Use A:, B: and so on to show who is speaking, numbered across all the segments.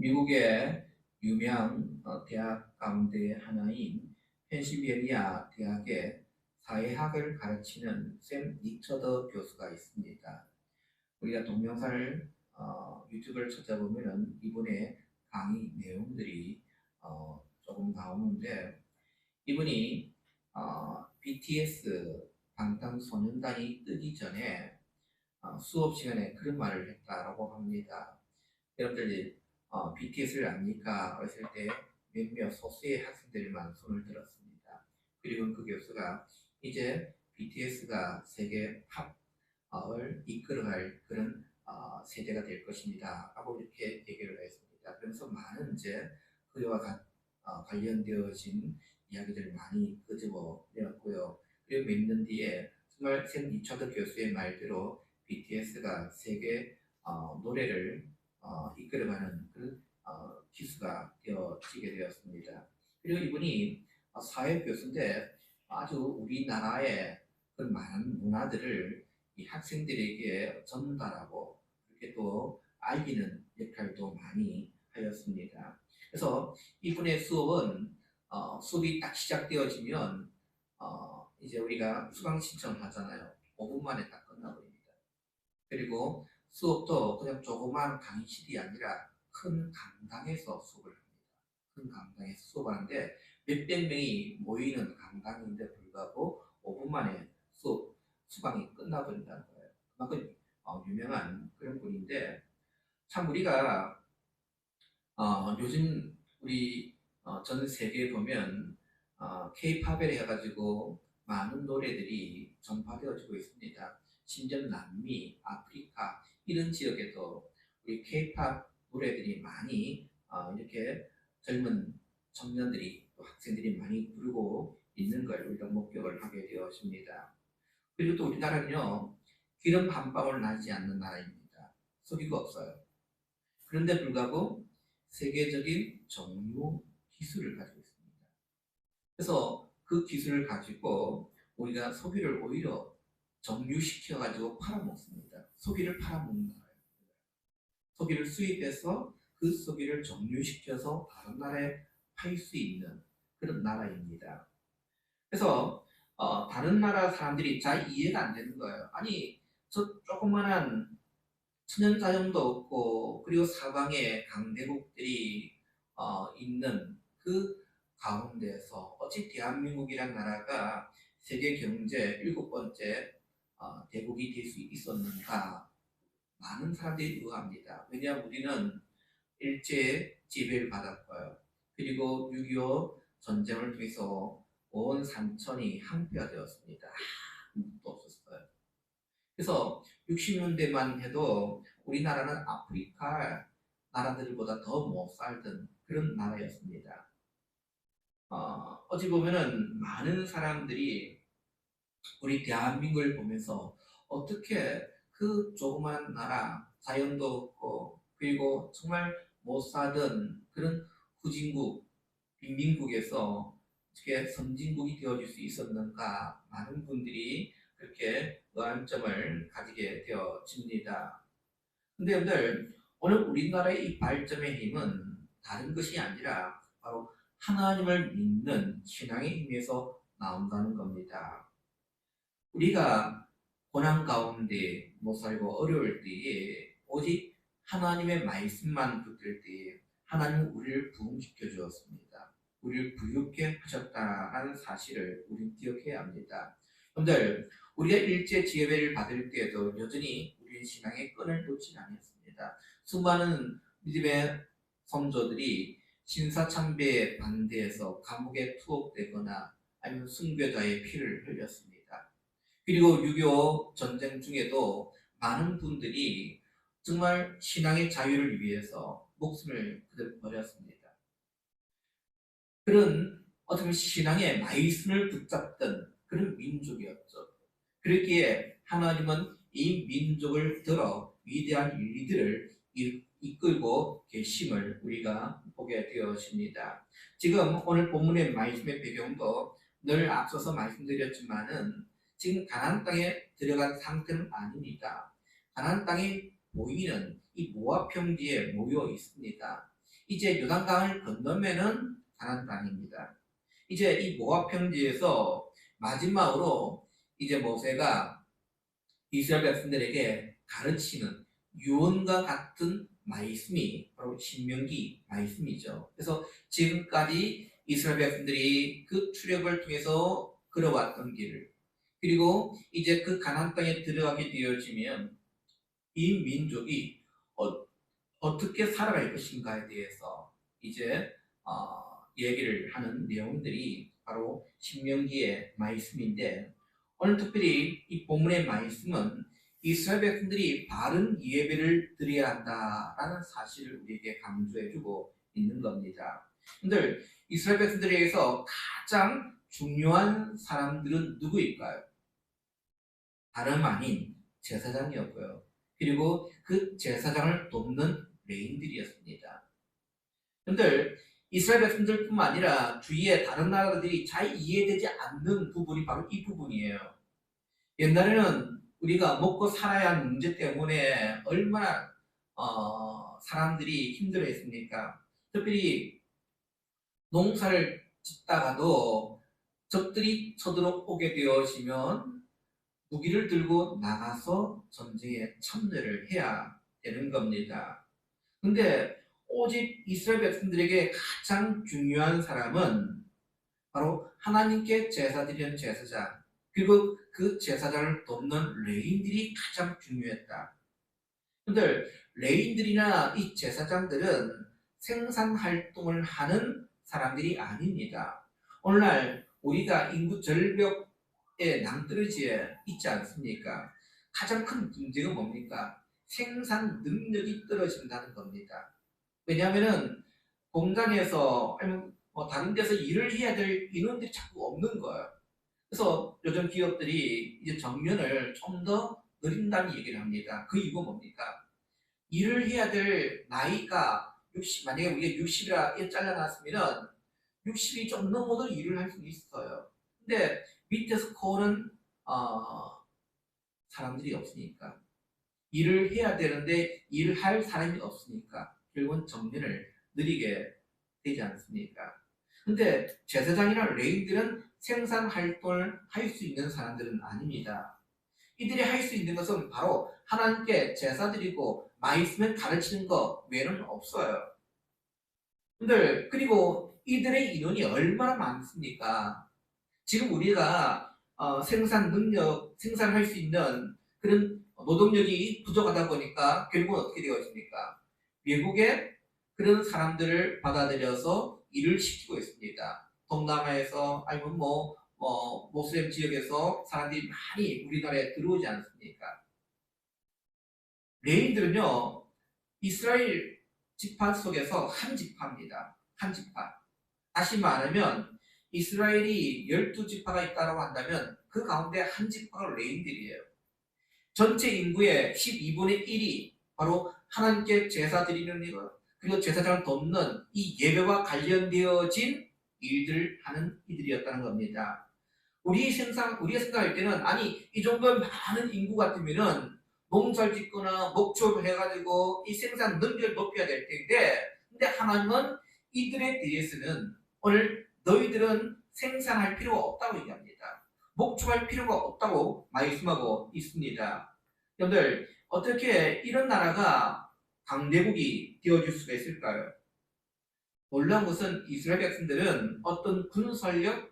A: 미국의 유명 어, 대학 가운데 하나인 펜실베니아 대학의 사회학을 가르치는 샘 니처더 교수가 있습니다. 우리가 동영상을 어, 유튜브를 찾아보면은 이분의 강의 내용들이 어, 조금 나오는데 이분이 어, BTS 방탄소년단이 뜨기 전에 어, 수업 시간에 그런 말을 했다라고 합니다. 여러분들이 어, BTS를 압니까? 했을 때 몇몇 소수의 학생들만 손을 들었습니다. 그리고 그 교수가 이제 BTS가 세계 팝을 이끌어갈 그런 어, 세대가 될 것입니다. 하고 이렇게 얘기를 했습니다. 그래서 많은 이제 그와 가- 어, 관련되어진 이야기들을 많이 끄집어 내었고요. 그리고 몇 년 뒤에 정말 샘 리처드 교수의 말대로 BTS가 세계 어, 노래를 어, 이끌어가는 그런 어, 기수가 되어지게 되었습니다. 그리고 이분이 어, 사회 교수인데 아주 우리나라의 그 많은 문화들을 이 학생들에게 전달하고 그렇게 또 알리는 역할도 많이 하였습니다. 그래서 이분의 수업은 어, 수업이 딱 시작되어지면 어, 이제 우리가 수강 신청하잖아요. 5분 만에 딱 끝나버립니다. 그리고 수업도 그냥 조그만 강의실이 아니라 큰 강당에서 수업을 합니다. 큰 강당에서 수업하는데 몇백 명이 모이는 강당인데 불구하고 5분 만에 수업 수강이 끝나버린다는 거예요. 그만큼 어, 유명한 그런 분인데 참 우리가 어, 요즘 우리 어, 전 세계에 보면 어, K-팝을 해가지고 많은 노래들이 전파되어지고 있습니다. 심지어 남미, 아프리카 이런 지역에도 우리 K-팝 노래들이 많이 어, 이렇게 젊은 청년들이 또 학생들이 많이 부르고 있는 걸 우리가 목격을 하게 되었습니다. 그리고 또 우리나라는요 기름 한 방울 나지 않는 나라입니다. 석유가 없어요. 그런데 불구하고 세계적인 정유 기술을 가지고 있습니다. 그래서 그 기술을 가지고 우리가 석유를 오히려 정유시켜 가지고 팔아먹습니다. 석유를 팔아먹는 거예요. 석유를 수입해서 그 석유를 정유시켜서 다른 나라에 팔 수 있는 그런 나라입니다. 그래서 어, 다른 나라 사람들이 잘 이해가 안 되는 거예요. 아니 저 조그만한 천연자연도 없고 그리고 사방에 강대국들이 어, 있는 그 가운데서 어찌 대한민국이란 나라가 세계 경제 일곱 번째 어, 대국이 될 수 있었는가 많은 사람들이 의아합니다. 왜냐하면 우리는 일제 지배를 받았고요. 그리고 6.25 전쟁을 통해서 온 산천이 항폐화되었습니다. 아무것도 없었어요. 그래서 60년대만 해도 우리나라는 아프리카 나라들보다 더 못 살던 그런 나라였습니다. 어, 어찌 보면은 많은 사람들이 우리 대한민국을 보면서 어떻게 그 조그만 나라, 자연도 없고, 그리고 정말 못 살던 그런 후진국, 빈민국에서 어떻게 선진국이 되어질 수 있었는가, 많은 분들이 그렇게 의안점을 가지게 되어집니다. 근데 여러분들, 오늘 우리나라의 이 발전의 힘은 다른 것이 아니라 바로 하나님을 믿는 신앙의 힘에서 나온다는 겁니다. 우리가 고난 가운데 못 살고 어려울 때에 오직 하나님의 말씀만 붙들 때에 하나님은 우리를 부흥시켜 주었습니다. 우리를 부유케 하셨다는 사실을 우리 기억해야 합니다. 여러분들, 우리가 일제 지배를 받을 때에도 여전히 우리의 신앙의 끈을 놓지 않았습니다. 수많은 믿음의 성도들이 신사참배에 반대해서 감옥에 투옥되거나 아니면 순교자의 피를 흘렸습니다. 그리고 6.25 전쟁 중에도 많은 분들이 정말 신앙의 자유를 위해서 목숨을 버렸습니다. 그런 어떻게 신앙의 말씀을 붙잡던 그런 민족이었죠. 그렇기에 하나님은 이 민족을 들어 위대한 일들을 이- 이끌고 계심을 우리가 보게 되었습니다. 지금 오늘 본문의 말씀의 배경도 늘 앞서서 말씀드렸지만은 지금 가나안 땅에 들어간 상태는 아닙니다. 가나안 땅에 보이는 이 모압 평지에 모여 있습니다. 이제 요단강을 건너면은 가나안 땅입니다. 이제 이 모압 평지에서 마지막으로 이제 모세가 이스라엘 백성들에게 가르치는 유언과 같은 말씀이 바로 신명기 말씀이죠. 그래서 지금까지 이스라엘 백성들이 그 출애굽을 통해서 걸어왔던 길을 그리고 이제 그 가나안 땅에 들어가게 되어지면 이 민족이 어, 떻게 살아갈 것인가에 대해서 이제 어, 얘기를 하는 내용들이 바로 신명기의 말씀인데 오늘 특별히 이 본문의 말씀은 이스라엘 백성들이 바른 예배를 드려야 한다라는 사실을 우리에게 강조해주고 있는 겁니다. 근데 이스라엘 백성들에게서 가장 중요한 사람들은 누구일까요? 다름 아닌 제사장이었고요. 그리고 그 제사장을 돕는 레인들이었습니다. 근데 이스라엘 백성들뿐만 아니라 주위의 다른 나라들이 잘 이해되지 않는 부분이 바로 이 부분이에요. 옛날에는 우리가 먹고 살아야 하는 문제 때문에 얼마나 어, 사람들이 힘들어했습니까? 특별히 농사를 짓다가도 적들이 쳐들어오게 되어지면 무기를 들고 나가서 전쟁에 참여를 해야 되는 겁니다. 근데 오직 이스라엘 백성들에게 가장 중요한 사람은 바로 하나님께 제사 드리는 제사장 그리고 그 제사장을 돕는 레인들이 가장 중요했다. 근데 레인들이나 이 제사장들은 생산 활동을 하는 사람들이 아닙니다. 오늘날 우리가 인구 절벽 에 낭떠러지에 있지 않습니까? 가장 큰 문제가 뭡니까? 생산 능력이 떨어진다는 겁니다. 왜냐하면은 공장에서 아니면 뭐 다른 데서 일을 해야 될 인원들이 자꾸 없는 거예요. 그래서 요즘 기업들이 이제 정년을 좀 더 늘린다는 얘기를 합니다. 그 이유가 뭡니까? 일을 해야 될 나이가 60, 만약에 우리가 60이라 잘라놨으면은 60이 좀 넘어도 일을 할 수 있어요. 근데 밑에서 커오는 어, 사람들이 없으니까 일을 해야 되는데 일을 할 사람이 없으니까 결국은 정년을 느리게 되지 않습니까? 근데 제사장이나 레인들은 생산 활동을 할 수 있는 사람들은 아닙니다. 이들이 할 수 있는 것은 바로 하나님께 제사 드리고 말씀을 가르치는 것 외에는 없어요. 근데 그리고 이들의 인원이 얼마나 많습니까? 지금 우리가 어, 생산 능력, 생산할 수 있는 그런 노동력이 부족하다 보니까 결국은 어떻게 되어집니까? 외국에 그런 사람들을 받아들여서 일을 시키고 있습니다. 동남아에서 아니면 뭐, 뭐 모슬렘 지역에서 사람들이 많이 우리나라에 들어오지 않습니까? 레인들은요 이스라엘 지파 속에서 한 지파입니다. 한 지파. 다시 말하면 이스라엘이 12지파가 있다고 한다면 그 가운데 한 지파가 레인들이에요. 전체 인구의 12분의 1이 바로 하나님께 제사 드리는 일, 그리고 제사장을 돕는 이 예배와 관련되어진 일들을 하는 이들이었다는 겁니다. 우리 생각, 우리가 생각할 때는 아니 이 정도 많은 인구 같으면은 농사를 짓거나 목초를 해가지고 이 생산 능력을 높여야 될 텐데 근데 하나님은 이들에 대해서는 오늘 너희들은 생산할 필요가 없다고 얘기합니다. 목초할 필요가 없다고 말씀하고 있습니다. 여러분들 어떻게 이런 나라가 강대국이 되어줄 수가 있을까요? 놀라운 것은 이스라엘 백성들은 어떤 군사력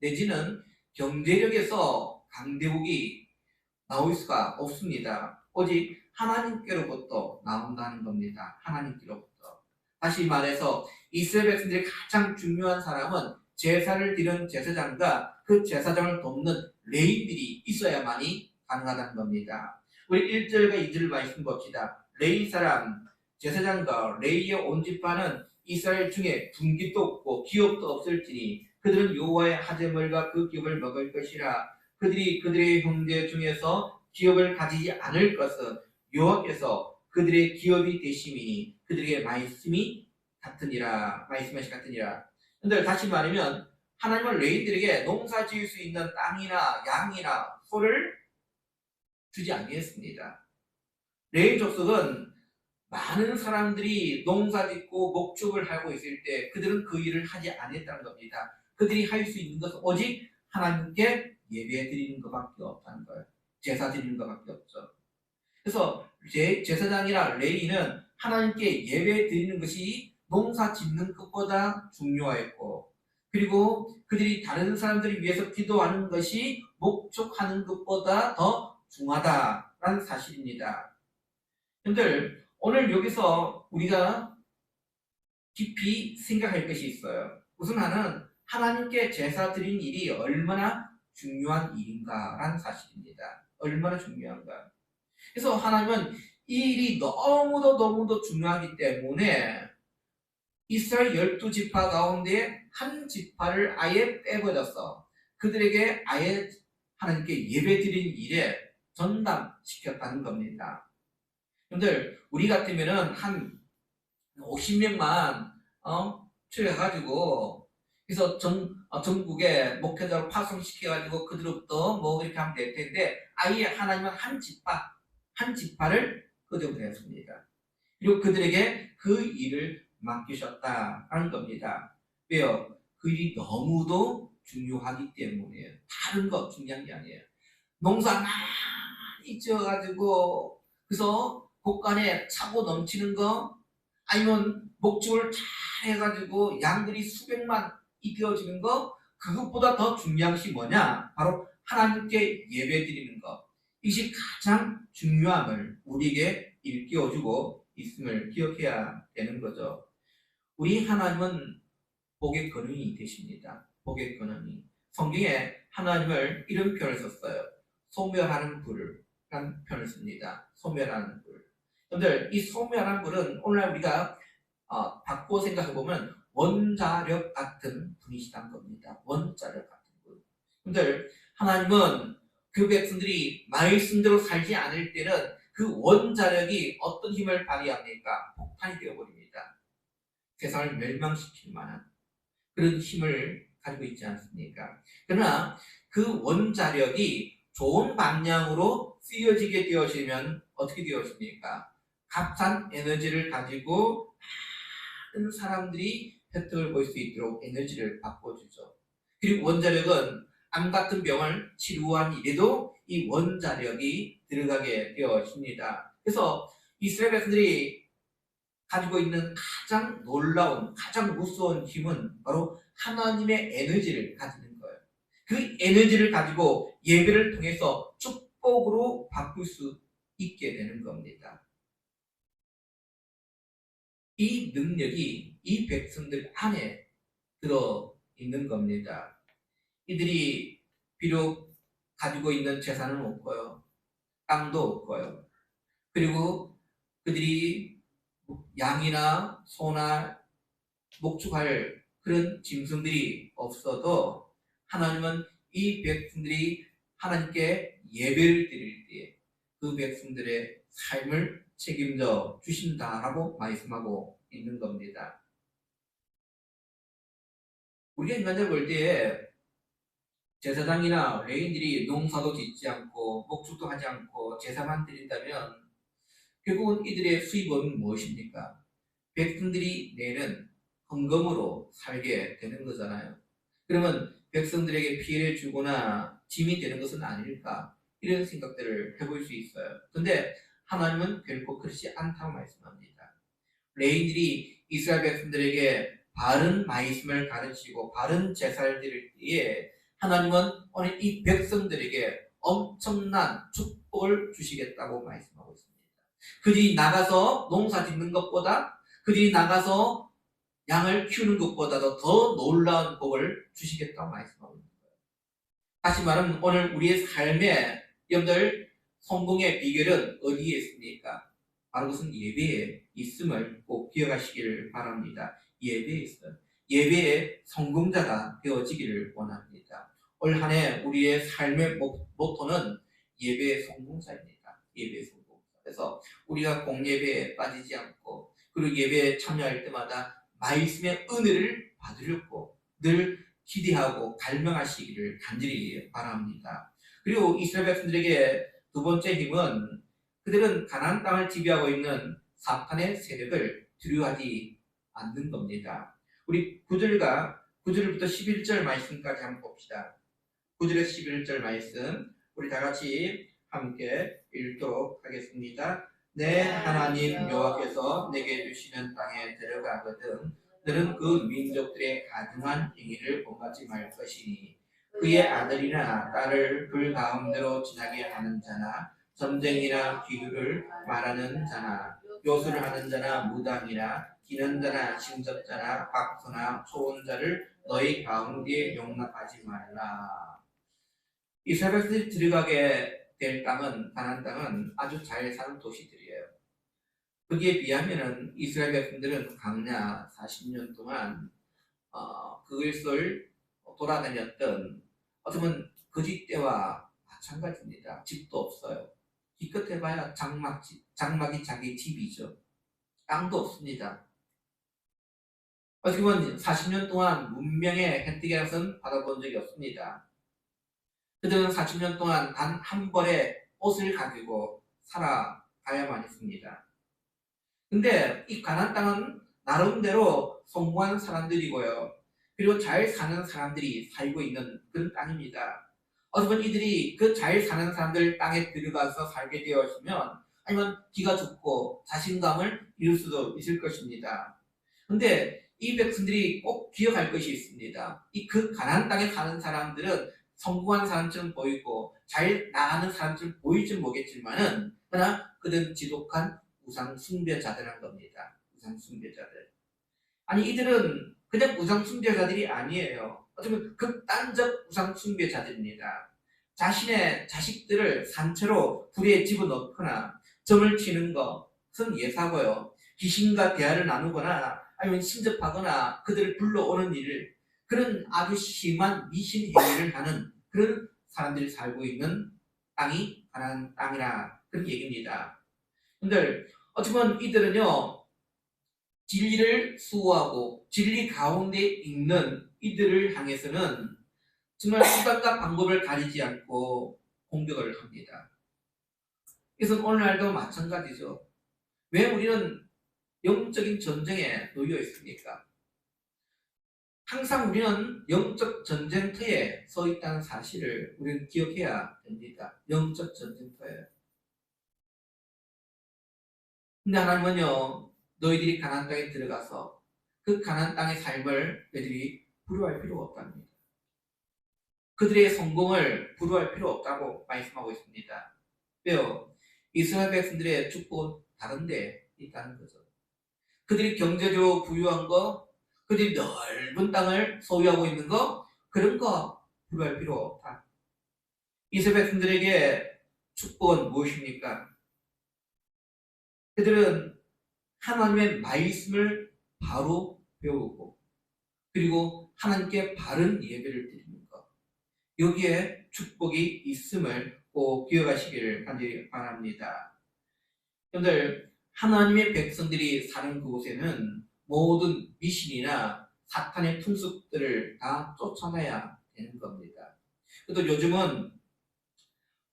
A: 내지는 경제력에서 강대국이 나올 수가 없습니다. 오직 하나님께로부터 나온다는 겁니다. 하나님께로부터. 다시 말해서 이스라엘 백성들의 가장 중요한 사람은 제사를 드리는 제사장과 그 제사장을 돕는 레인들이 있어야만이 가능하다는 겁니다. 우리 1절과 2절 말씀 봅시다. 레이 사람 제사장과 레이의 온 집파는 이스라엘 중에 분깃도 없고 기업도 없을지니 그들은 여호와의 하제물과 그 기업을 먹을 것이라 그들이 그들의 형제 중에서 기업을 가지지 않을 것은 여호와께서 그들의 기업이 되심이니 그들에게 말씀이 같으니라 말씀하시 같으니라 근데 다시 말하면 하나님은 레인들에게 농사 지을 수 있는 땅이나 양이나 소를 주지 아니했습니다. 레인 족속은 많은 사람들이 농사 짓고 목축을 하고 있을 때 그들은 그 일을 하지 않았다는 겁니다. 그들이 할 수 있는 것은 오직 하나님께 예배 드리는 것밖에 없다는 거예요. 제사 드리는 것밖에 없죠. 그래서 제, 제사장이나 레이는 하나님께 예배 드리는 것이 농사 짓는 것보다 중요했고 그리고 그들이 다른 사람들을 위해서 기도하는 것이 목축하는 것보다 더 중하다라는 사실입니다. 여러분들 오늘 여기서 우리가 깊이 생각할 것이 있어요. 우선 하나는 하나님께 제사 드린 일이 얼마나 중요한 일인가라는 사실입니다. 얼마나 중요한가. 그래서 하나님은 이 일이 너무도 너무도 중요하기 때문에 이스라엘 열두 지파 가운데 한 지파를 아예 빼버려서 그들에게 아예 하나님께 예배 드린 일에 전담시켰다는 겁니다. 여러분들 우리 같으면은 한 50명만 어, 추려가지고 그래서 전, 어, 전국에 목회자로 파송시켜가지고 그들로부터 뭐 이렇게 하면 될 텐데 아예 하나님은 한 지파 한 지파를 끄집어냈습니다. 그리고 그들에게 그 일을 맡기셨다라는 겁니다. 왜요? 그 일이 너무도 중요하기 때문이에요. 다른 거 중요한 게 아니에요. 농사 많이 지어가지고 그래서 곳간에 차고 넘치는 거 아니면 목축을 잘 해가지고 양들이 수백만 이되어지는 거 그것보다 더 중요한 것이 뭐냐? 바로 하나님께 예배 드리는 것. 이것이 가장 중요함을 우리에게 일깨워주고 있음을 기억해야 되는 거죠. 우리 하나님은 복의 근원이 되십니다. 복의 근원이. 성경에 하나님을 이런 표현을 썼어요. 소멸하는 불을 란 표현을 씁니다. 소멸하는 불. 여러분들 이 소멸하는 불은 오늘날 우리가 어, 바꿔 생각해 보면 원자력 같은 분이시단 겁니다. 원자력 같은 분. 여러분들 하나님은 그 백성들이 말씀대로 살지 않을 때는 그 원자력이 어떤 힘을 발휘합니까? 폭탄이 되어버립니다. 세상을 멸망시킬 만한 그런 힘을 가지고 있지 않습니까? 그러나 그 원자력이 좋은 방향으로 쓰여지게 되어지면 어떻게 되어집니까? 값싼 에너지를 가지고 많은 사람들이 혜택을 볼 수 있도록 에너지를 바꿔주죠. 그리고 원자력은 암 같은 병을 치료한 일에도 이 원자력이 들어가게 되어집니다. 그래서 이스라엘 백성들이 가지고 있는 가장 놀라운, 가장 무서운 힘은 바로 하나님의 에너지를 가지는 거예요. 그 에너지를 가지고 예배를 통해서 축복으로 바꿀 수 있게 되는 겁니다. 이 능력이 이 백성들 안에 들어 있는 겁니다. 이들이 비록 가지고 있는 재산은 없고요. 땅도 없고요. 그리고 그들이 양이나 소나 목축할 그런 짐승들이 없어도 하나님은 이 백성들이 하나님께 예배를 드릴 때 그 백성들의 삶을 책임져 주신다라고 말씀하고 있는 겁니다. 우리가 인간적으로 볼 때에 제사장이나 레인들이 농사도 짓지 않고 목축도 하지 않고 제사만 드린다면 결국은 이들의 수입은 무엇입니까? 백성들이 내는 헌금으로 살게 되는 거잖아요. 그러면 백성들에게 피해를 주거나 짐이 되는 것은 아닐까? 이런 생각들을 해볼 수 있어요. 근데 하나님은 결코 그렇지 않다고 말씀합니다. 레인들이 이스라엘 백성들에게 바른 말씀을 가르치고 바른 제사를 드릴 때에 하나님은 오늘 이 백성들에게 엄청난 축복을 주시겠다고 말씀하고 있습니다. 그들이 나가서 농사 짓는 것보다 그들이 나가서 양을 키우는 것보다도 더 놀라운 복을 주시겠다고 말씀하고 있는 거예요. 다시 말하면 오늘 우리의 삶에 여러분들 성공의 비결은 어디에 있습니까? 바로 그것은 예배에 있음을 꼭 기억하시기를 바랍니다. 예배에 있어요. 예배의 성공자가 되어지기를 원합니다. 올 한 해 우리의 삶의 모토는 예배의 성공자입니다. 예배의 성공자. 그래서 우리가 공예배에 빠지지 않고 그리고 예배에 참여할 때마다 말씀의 은혜를 받으려고 늘 기대하고 갈망하시기를 간절히 바랍니다. 그리고 이스라엘 백성들에게 두 번째 힘은 그들은 가나안 땅을 지배하고 있는 사탄의 세력을 두려워하지 않는 겁니다. 우리 9절과 9절부터 11절 말씀까지 한번 봅시다. 9절에서 11절 말씀 우리 다 같이 함께 읽도록 하겠습니다. 내 하나님 여호와께서 내게 주시는 땅에 들어가거든 너는 그 민족들의 가증한 행위를 본받지 말 것이니 그의 아들이나 딸을 불 가운데로 지나게 하는 자나 점쟁이나 기류를 말하는 자나 요술을 하는 자나 무당이나 기는 자나 심접자나 박소나 초혼자를 너희 가운데에 용납하지 말라. 이스라엘 백성들이 들어가게 될 땅은 가나안 땅은 아주 잘 사는 도시들이에요. 거기에 비하면은 이스라엘 백성들은 강야 40년 동안 어, 그것을 돌아다녔던 어쩌면 거짓 때와 마찬가지입니다. 집도 없어요. 기껏 해봐야 장막집, 장막이 자기 집이죠. 땅도 없습니다. 어떻게 보면 40년 동안 문명의 것은 받아본 적이 없습니다. 그들은 40년 동안 단 한 벌의 옷을 가지고 살아가야만 했습니다. 근데 이 가나안 땅은 나름대로 성공한 사람들이고요. 그리고 잘 사는 사람들이 살고 있는 그런 땅입니다. 어쩌면 이들이 그 잘 사는 사람들 땅에 들어가서 살게 되었으면 아니면 기가 좋고 자신감을 이룰 수도 있을 것입니다. 근데 이 백성들이 꼭 기억할 것이 있습니다. 이 그 가나안 땅에 사는 사람들은 성공한 사람처럼 보이고 잘 나가는 사람처럼 보일지 모르겠지만은 그러나 그들은 지독한 우상 숭배자들한 겁니다. 우상 숭배자들. 아니 이들은 그냥 우상 숭배자들이 아니에요. 어쩌면 극단적 우상 숭배자들입니다. 자신의 자식들을 산채로 불에 집어넣거나 점을 치는 것은 예사고요. 귀신과 대화를 나누거나 아니면 심접하거나 그들을 불러오는 일을 그런 아주 심한 미신 행위를 하는 그런 사람들이 살고 있는 땅이 가나안 땅이라 그런 얘기입니다. 근데 어쩌면 이들은요 진리를 수호하고 진리 가운데 있는 이들을 향해서는 정말 수단과 방법을 가리지 않고 공격을 합니다. 그래서 오늘날도 마찬가지죠. 왜 우리는 영적인 전쟁에 놓여 있습니까? 항상 우리는 영적 전쟁터에 서 있다는 사실을 우리는 기억해야 됩니다. 영적 전쟁터에. 근데 하나님은요, 너희들이 가나안 땅에 들어가서 그 가나안 땅의 삶을 너희들이 부러워할 필요가 없답니다. 그들의 성공을 부러워할 필요 없다고 말씀하고 있습니다. 왜요? 이스라엘 백성들의 축복은 다른데 있다는 거죠. 그들이 경제적으로 부유한 거, 그들이 넓은 땅을 소유하고 있는 거, 그런 거 부러워할 필요 없다. 이스라엘 백성들에게 축복은 무엇입니까? 그들은 하나님의 말씀을 바로 배우고 그리고 하나님께 바른 예배를 드리는 것 여기에 축복이 있음을 꼭 기억하시기를 간절히 바랍니다. 여러분들 하나님의 백성들이 사는 그곳에는 모든 미신이나 사탄의 풍습들을 다 쫓아내야 되는 겁니다. 또 요즘은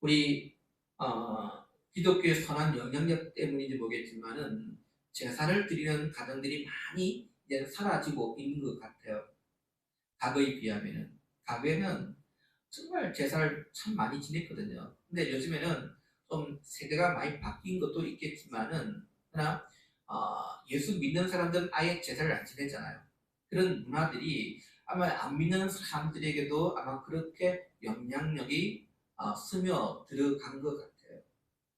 A: 우리 어, 기독교의 선한 영향력 때문인지 모르겠지만은 제사를 드리는 가정들이 많이 이제 사라지고 있는 것 같아요. 과거에 비하면은 과거에는 정말 제사를 참 많이 지냈거든요. 근데 요즘에는 좀 세대가 많이 바뀐 것도 있겠지만은 그러나 어, 예수 믿는 사람들은 아예 제사를 안 지내잖아요. 그런 문화들이 아마 안 믿는 사람들에게도 아마 그렇게 영향력이 어, 스며 들어간 것 같아요.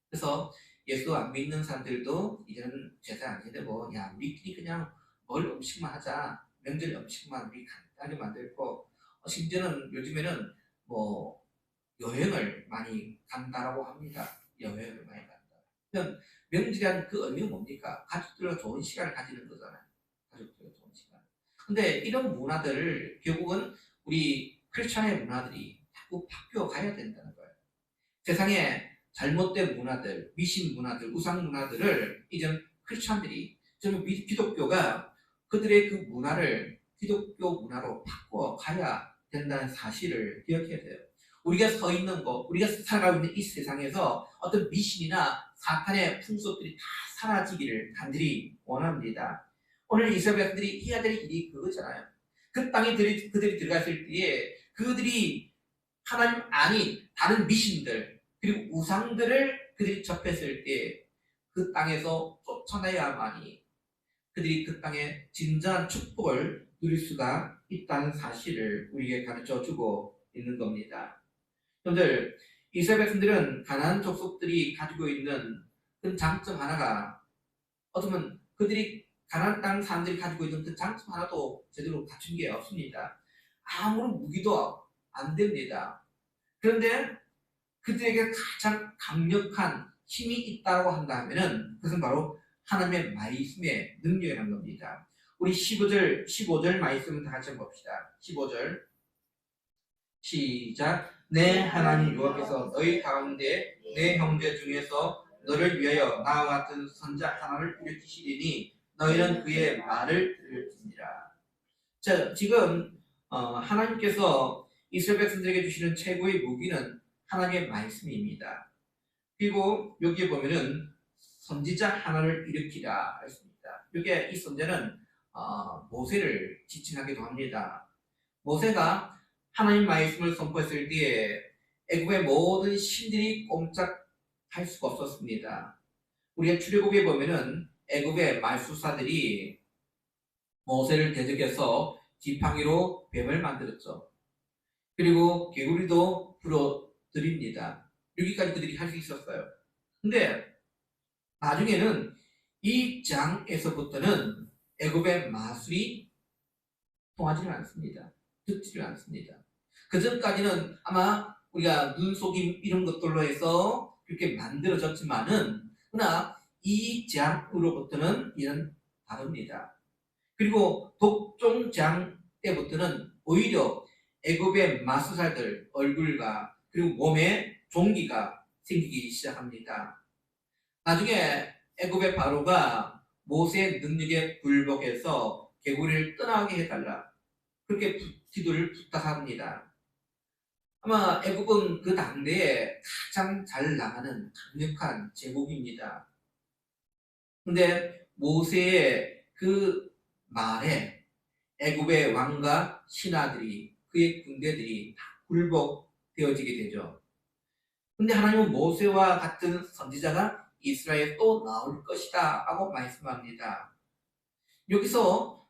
A: 그래서 예수 안 믿는 사람들도 이제는 제사 안 지내고 야 우리끼리 그냥 먹을 음식만 하자 명절 음식만 우리 간단히 만들고 어, 심지어는 요즘에는 뭐 여행을 많이 간다라고 합니다. 여행을 많이 간다. 그럼 명절이란 그 의미가 뭡니까? 가족들과 좋은 시간을 가지는 거잖아요. 가족들과 좋은 시간. 근데 이런 문화들을 결국은 우리 크리스천의 문화들이 자꾸 바뀌어 가야 된다는 거예요. 세상에 잘못된 문화들, 미신 문화들, 우상 문화들을 이제는 크리스천들이 저는 기독교가 그들의 그 문화를 기독교 문화로 바꿔 가야 된다는 사실을 기억해야 돼요. 우리가 서 있는 것, 우리가 살아가고 있는 이 세상에서 어떤 미신이나 사탄의 풍속들이 다 사라지기를 간절히 원합니다. 오늘 이스라엘 백성들이 해야 될 일이 그거잖아요. 그 땅에 그들이, 그들이 들어갔을 때에 그들이 하나님 아닌 다른 미신들 그리고 우상들을 그들이 접했을 때 그 땅에서 쫓아내야만이 그들이 그 땅에 진정한 축복을 누릴 수가 있다는 사실을 우리에게 가르쳐 주고 있는 겁니다. 여러분들 이스라엘 백성들은 가나안 족속들이 가지고 있는 그 장점 하나가 어쩌면 그들이 가나안 땅 사람들이 가지고 있는 그 장점 하나도 제대로 갖춘 게 없습니다. 아무런 무기도 안 됩니다. 그런데 그들에게 가장 강력한 힘이 있다고 한다면은 그것은 바로 하나님의 말씀의 능력이라는 겁니다. 우리 15절, 15절 말씀을 다 같이 봅시다. 15절. 시작. 내 하나님 여호와께서 너희 가운데 내 형제 중에서 너를 위하여 나와 같은 선자 하나를 일으키시리니 너희는 그의 말을 들을지니라. 자, 지금 어, 하나님께서 이스라엘 백성들에게 주시는 최고의 무기는 하나님의 말씀입니다. 그리고 여기에 보면은 선지자 하나를 일으키라 했습니다. 여기에 이 선자는 어, 모세를 지칭하기도 합니다. 모세가 하나님 말씀을 선포했을 때에 애굽의 모든 신들이 꼼짝할 수가 없었습니다. 우리가 출애굽에 보면은 애굽의 말수사들이 모세를 대적해서 지팡이로 뱀을 만들었죠. 그리고 개구리도 불어드립니다. 여기까지 그들이 할 수 있었어요. 근데 나중에는 이 장에서부터는 애굽의 마술이 통하지는 않습니다. 듣지를 않습니다. 그 전까지는 아마 우리가 눈속임 이런 것들로 해서 이렇게 만들어졌지만은 그러나 이 장으로부터는 이는 다릅니다. 그리고 독종장 때부터는 오히려 애굽의 마수살들 얼굴과 그리고 몸에 종기가 생기기 시작합니다. 나중에 애굽의 바로가 모세의 능력에 굴복해서 개구리를 떠나게 해달라 그렇게 기도를 부탁합니다. 아마 애굽은 그 당대에 가장 잘 나가는 강력한 제국입니다. 근데 모세의 그 말에 애굽의 왕과 신하들이 그의 군대들이 다 굴복되어지게 되죠. 근데 하나님은 모세와 같은 선지자가 이스라엘에 또 나올 것이다 하고 말씀합니다. 여기서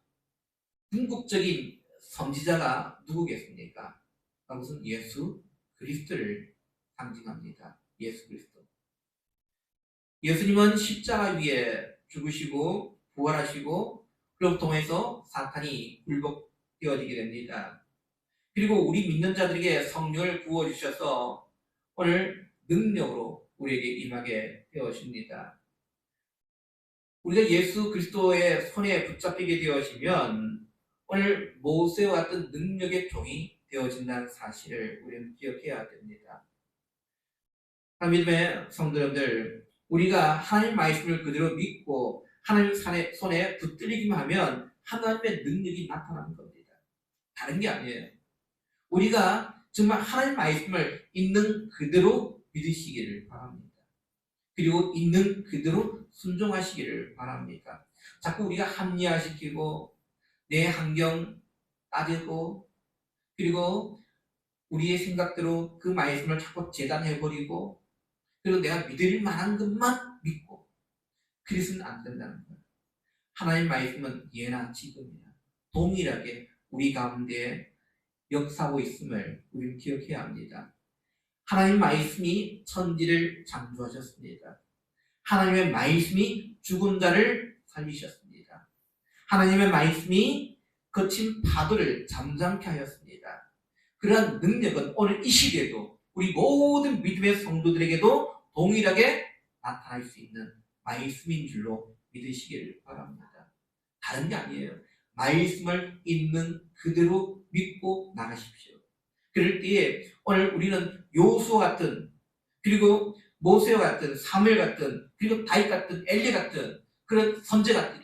A: 궁극적인 선지자가 누구겠습니까? 그것은 예수 그리스도를 상징합니다. 예수 그리스도. 예수님은 십자가 위에 죽으시고 부활하시고 그로 통해서 사탄이 굴복되어지게 됩니다. 그리고 우리 믿는 자들에게 성령을 부어주셔서 오늘 능력으로 우리에게 임하게 되어십니다. 우리가 예수 그리스도의 손에 붙잡히게 되어지면 오늘 모세와 같은 능력의 종이 되어진다는 사실을 우리는 기억해야 됩니다. 믿음의 성도님들, 우리가 하나님 말씀을 그대로 믿고 하나님 손에 붙들리기만 하면 하나님의 능력이 나타나는 겁니다. 다른 게 아니에요. 우리가 정말 하나님 말씀을 있는 그대로 믿으시기를 바랍니다. 그리고 있는 그대로 순종하시기를 바랍니다. 자꾸 우리가 합리화시키고 내 환경 따지고 그리고 우리의 생각대로 그 말씀을 자꾸 재단해버리고 그리고 내가 믿을 만한 것만 믿고 그래서는 안 된다는 거예요. 하나님 말씀은 예나 지금이나 동일하게 우리 가운데 역사하고 있음을 우리는 기억해야 합니다. 하나님 말씀이 천지를 창조하셨습니다. 하나님의 말씀이 죽은 자를 살리셨습니다. 하나님의 말씀이 거친 파도를 잠잠케 하였습니다. 그러한 능력은 오늘 이 시대에도 우리 모든 믿음의 성도들에게도 동일하게 나타날 수 있는 말씀인 줄로 믿으시기를 바랍니다. 다른 게 아니에요. 말씀을 있는 그대로 믿고 나가십시오. 그럴 때에 오늘 우리는 요수와 같은 그리고 모세와 같은 사무엘 같은 그리고 다윗 같은 엘리 같은 그런 선제가들이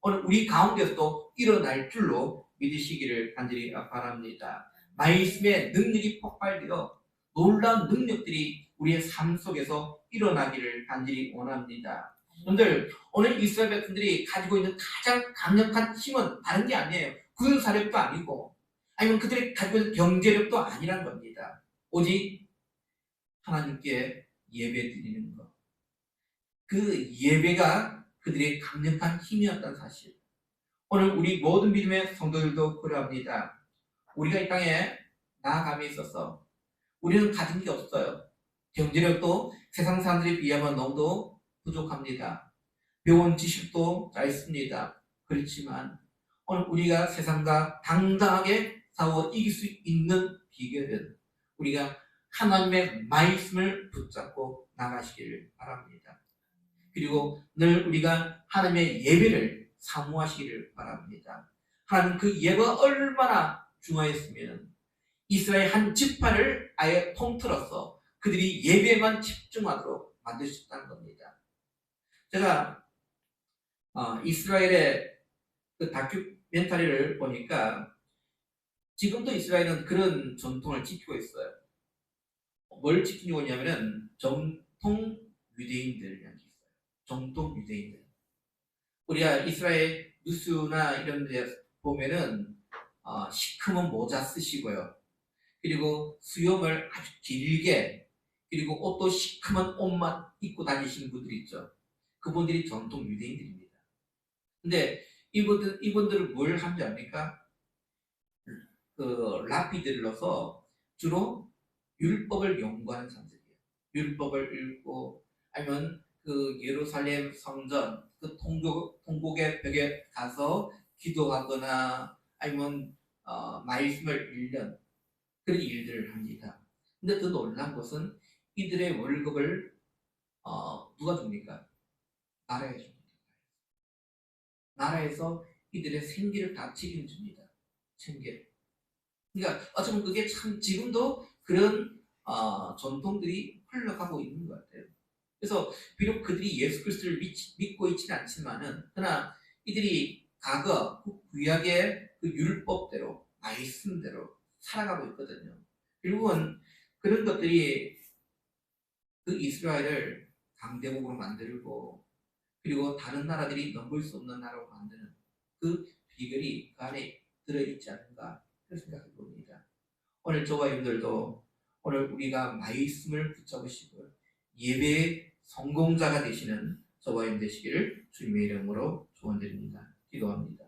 A: 오늘 우리 가운데서도 일어날 줄로 믿으시기를 간절히 바랍니다. 말씀의 능력이 폭발되어 놀라운 능력들이 우리의 삶 속에서 일어나기를 간절히 원합니다. 여러분들 오늘 이스라엘 백성들이 가지고 있는 가장 강력한 힘은 다른 게 아니에요. 군사력도 아니고 아니면 그들이 가지고 있는 경제력도 아니란 겁니다. 오직 하나님께 예배 드리는 것. 그 예배가 그들의 강력한 힘이었다는 사실. 오늘 우리 모든 믿음의 성도들도 그러합니다. 우리가 이 땅에 나아감에 있어서 우리는 가진 게 없어요. 경제력도 세상 사람들에 비하면 너무도 부족합니다. 배운 지식도 짧습니다. 그렇지만 오늘 우리가 세상과 당당하게 싸워 이길 수 있는 비결은 우리가 하나님의 말씀을 붙잡고 나가시기를 바랍니다. 그리고 늘 우리가 하나님의 예배를 사모하시기를 바랍니다. 하나님 그 예배가 얼마나 중요했으면 이스라엘 한 지파를 아예 통틀어서 그들이 예배에만 집중하도록 만드셨다는 겁니다. 제가 어, 이스라엘의 그 다큐멘터리를 보니까 지금도 이스라엘은 그런 전통을 지키고 있어요. 뭘 유대인들이라는 게 있어요. 정통 유대인들. 우리가 이스라엘 뉴스나 이런 데 보면은 어, 시커먼 모자 쓰시고요. 그리고 수염을 아주 길게 그리고 옷도 시커먼 옷만 입고 다니시는 분들 있죠. 그분들이 전통 유대인들입니다. 근데 이분들 이분들은 뭘 하는지 압니까? 그 넣어서 주로 율법을 연구하는 사람들이에요. 율법을 읽고 아니면 그 예루살렘 성전 그 통곡 통곡의 벽에 가서 기도하거나 아니면 어, 말씀을 읽는 그런 일들을 합니다. 근데 더 놀란 것은 이들의 월급을 어, 누가 줍니까? 나라에 줍니다. 나라에서 이들의 생계를 다 책임집니다. 생계. 그러니까 어쩌면 그게 참 지금도 그런 어, 전통들이 흘러가고 있는 것 같아요. 그래서 비록 그들이 예수 그리스도를 믿, 믿고 있지는 않지만은 그러나 이들이 과거 그 구약의 그 율법대로 말씀대로 살아가고 있거든요. 결국은 그런 것들이 그 이스라엘을 강대국으로 만들고 그리고 다른 나라들이 넘볼 수 없는 나라로 만드는 그 비결이 그 안에 들어있지 않은가 그런 생각해 봅니다. 오늘 저와 여러분들도 오늘 우리가 말씀을 붙잡으시고 예배의 성공자가 되시는 여러분 되시기를 주님의 이름으로 축원드립니다. 기도합니다.